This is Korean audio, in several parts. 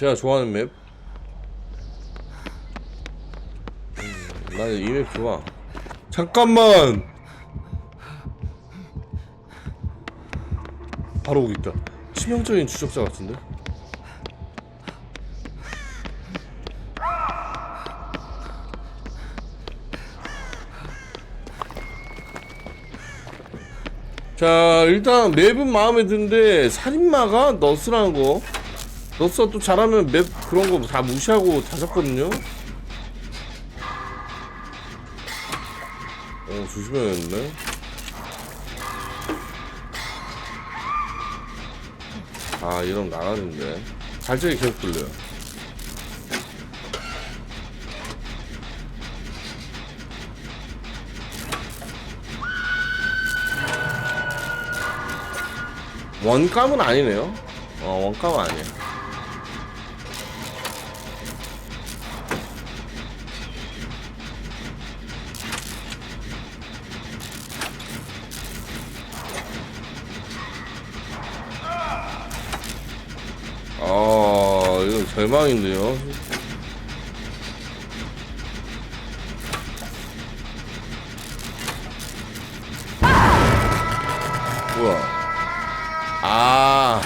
제가 좋아하는 맵. 음, 나는 이 맵 좋아. 잠깐만. 바로 오고 있다. 치명적인 추적자 같은데? 자 일단 맵은 마음에 드는데 살인마가 너스라는 거 너스가 또 잘하면 맵 그런 거 다 무시하고 다 잡거든요 어 조심해야겠네 아 이러면 나가는데 발전이 계속 돌려요 원감은 아니네요. 어, 원감은 아니에요. 아, 이건 절망인데요. 뭐야? 아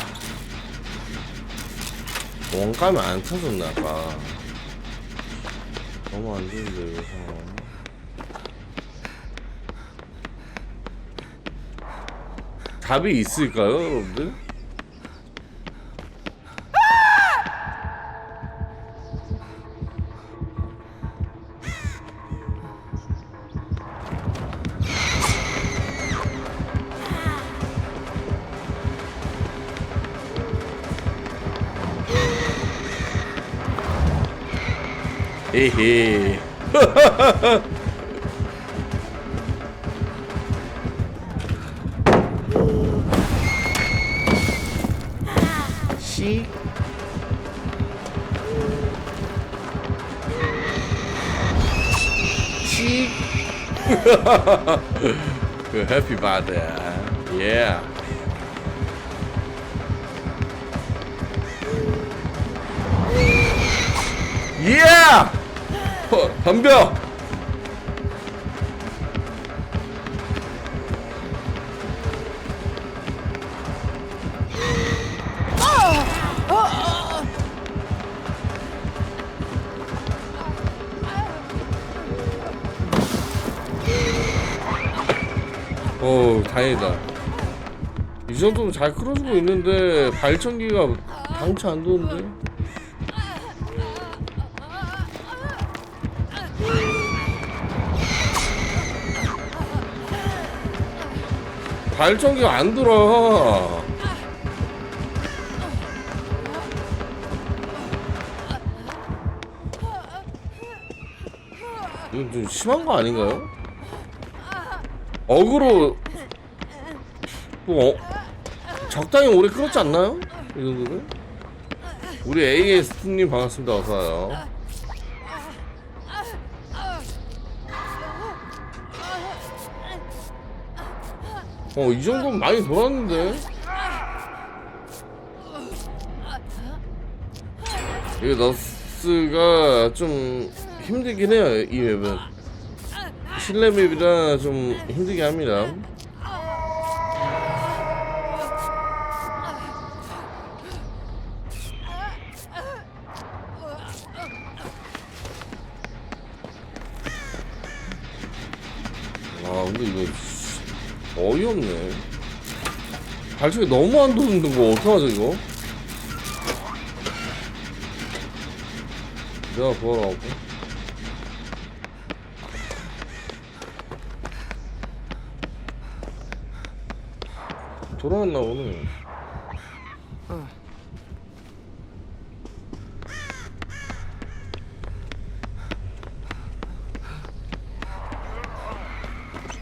원감이 안 터졌나 봐 너무 안 좋은데 이거 상황 답이 있을까요 여러분들? 에헤 씨 씨. 그 해피 바드 예 예! 어, 덤벼! 오, 다행이다. 이 정도면 잘 끌어주고 있는데 발전기가 방치 안 도는데? 발전기가 안 돌아. 이건 좀 심한 거 아닌가요? 어그로 뭐 어, 적당히 오래 끌었지 않나요? 이 정도면? 우리 AS님 반갑습니다. 어서 와요. 어, 이 정도면 많이 돌았는데? 이게 너스가 좀 힘들긴 해요, 이 맵은. 실내 맵이라 좀 힘들게 합니다. 아, 근데 이거 어이없네. 발전이 너무 안 도는 거 어떡하죠 이거? 내가 도와라고. 돌아왔나 오늘.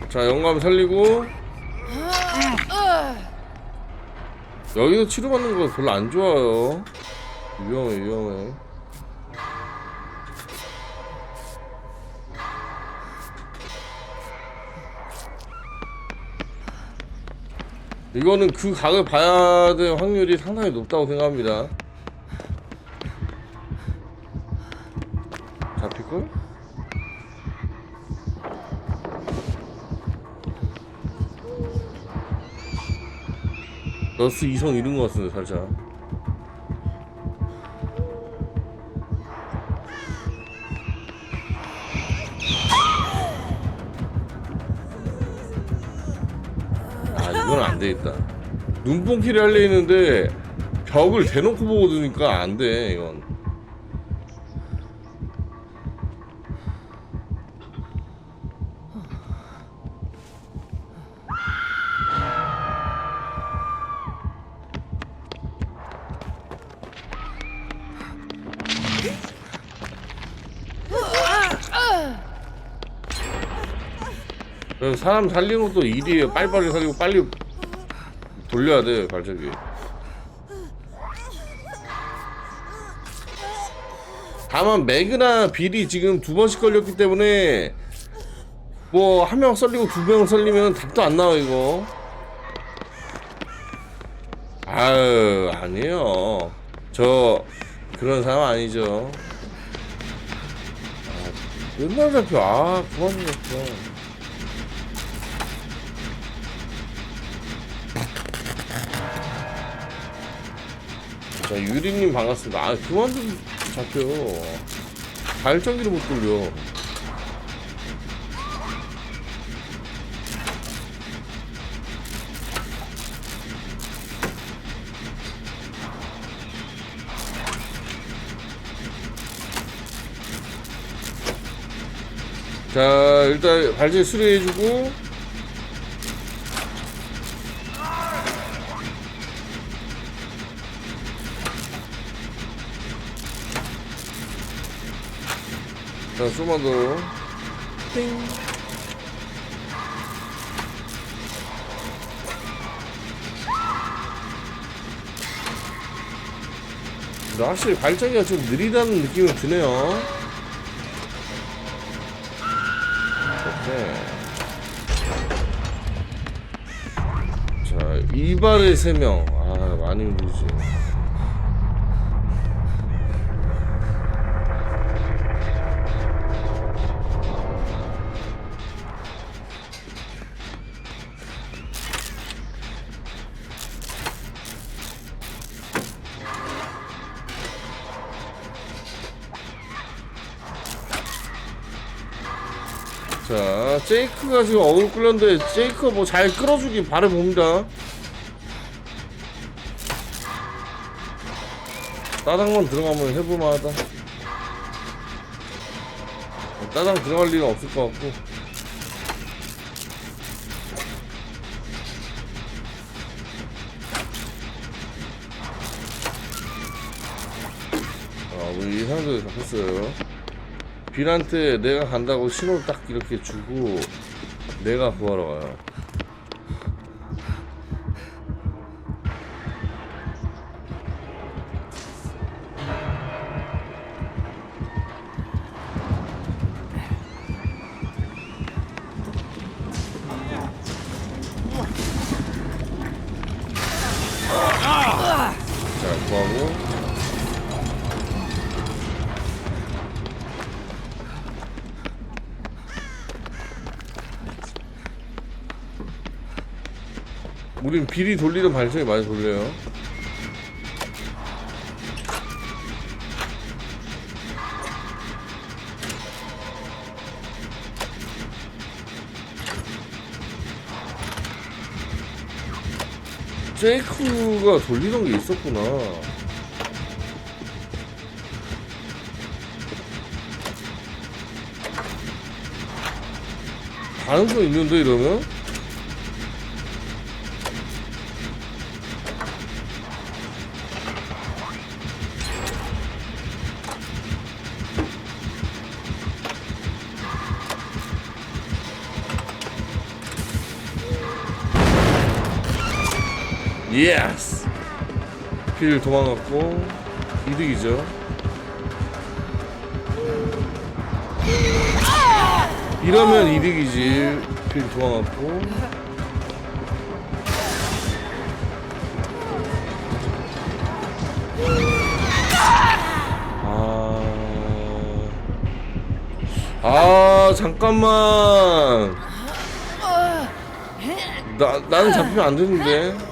자 영감 살리고 여기서 치료받는 거 별로 안 좋아요. 위험해 위험해. 이거는 그 각을 봐야 될 확률이 상당히 높다고 생각합니다 너스 이성 잃은 것 같은데 살짝. 아 이건 안 되겠다. 눈뽕키를 하려 했는데 벽을 대놓고 보고 두니까 안 돼 이건 사람 살리는 것도 일이에요. 빨리빨리 살리고 빨리 돌려야 돼 발전기. 다만 매그나 빌이 지금 두 번씩 걸렸기 때문에 뭐 한 명 썰리고 두 명 썰리면 답도 안 나와 이거. 아유 아니에요. 저 그런 사람 아니죠. 아, 맨날 잡혀. 아 그만 좀 자 유리님 반갑습니다. 아 그만 좀 잡혀. 발전기를 못 돌려. 자 일단 발전 수리해주고 자더 띵. 근데 확실히 발전기가 좀 느리다는 느낌이 드네요 오케이. 자, 이발의 세 명. 아, 많이 힘들지. 자, 제이크가 지금 어글 끌렸는데 제이크가 뭐잘 끌어주기 바라봅니다. 따당만 들어가면 해볼만하다. 따당 들어갈 리는 없을 것 같고. 아, 우리 상대도 잡혔어요. 빌한테 내가 간다고 신호 딱 이렇게 주고 내가 구하러 가요. 우린 비리 돌리는 발전이 많이 돌려요. 제이크가 돌리던 게 있었구나. 가능성 있는데 이러면? 예스! 필 도망갔고 이득이죠. 이러면 이득이지. 필 도망갔고. 아... 아 잠깐만. 나 나는 잡히면 안 되는데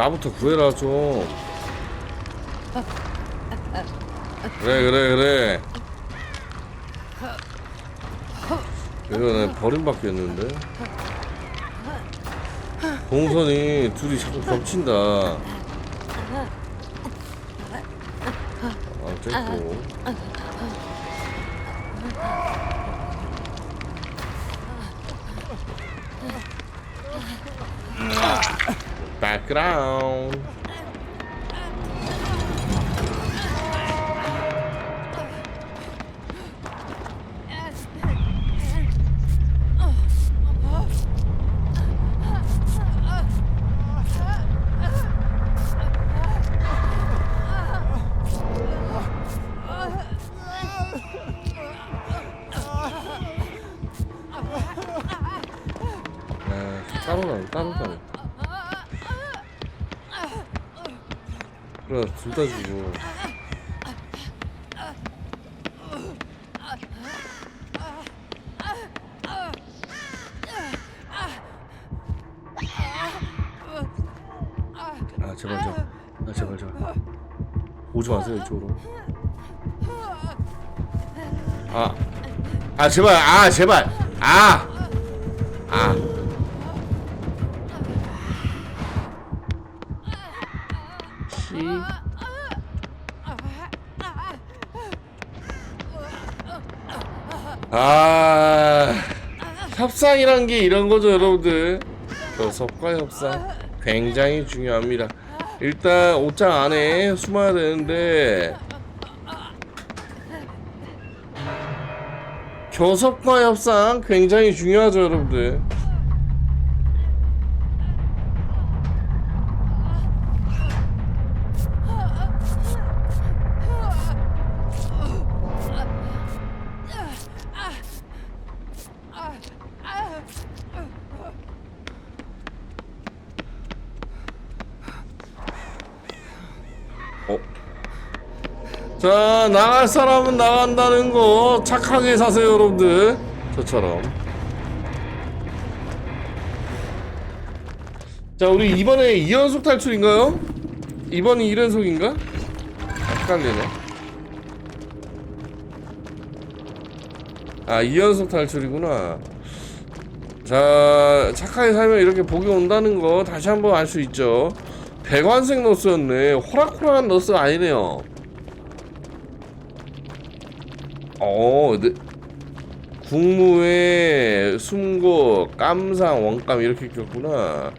나부터 구해라 좀. 그래 그래 그래. 이거는 버림받겠는데. 동선이 둘이 자꾸 겹친다. 아 됐고 background 아, 따로 나오 따로 나오 그래 둘다 주고 아 제발 제발 아 제발 제발 오지 마세요 이쪽으로. 아, 아 제발. 아 제발. 아. 아. 씨. 아, 협상이란 게 이런 거죠, 여러분들. 교섭과 협상 굉장히 중요합니다. 일단 옷장 안에 숨어야 되는데 교섭과 협상 굉장히 중요하죠, 여러분들. 자 나갈 사람은 나간다는 거 착하게 사세요 여러분들. 저처럼. 자 우리 이번에 2연속 탈출인가요? 이번이 1연속인가? 헷갈리네. 아 2연속 탈출이구나. 자 착하게 살면 이렇게 복이 온다는 거 다시 한번 알 수 있죠. 배관색 너스였네. 호락호락한 너스가 아니네요 어, 네. 국무회, 숨고, 깜상, 원감 이렇게 꼈구나.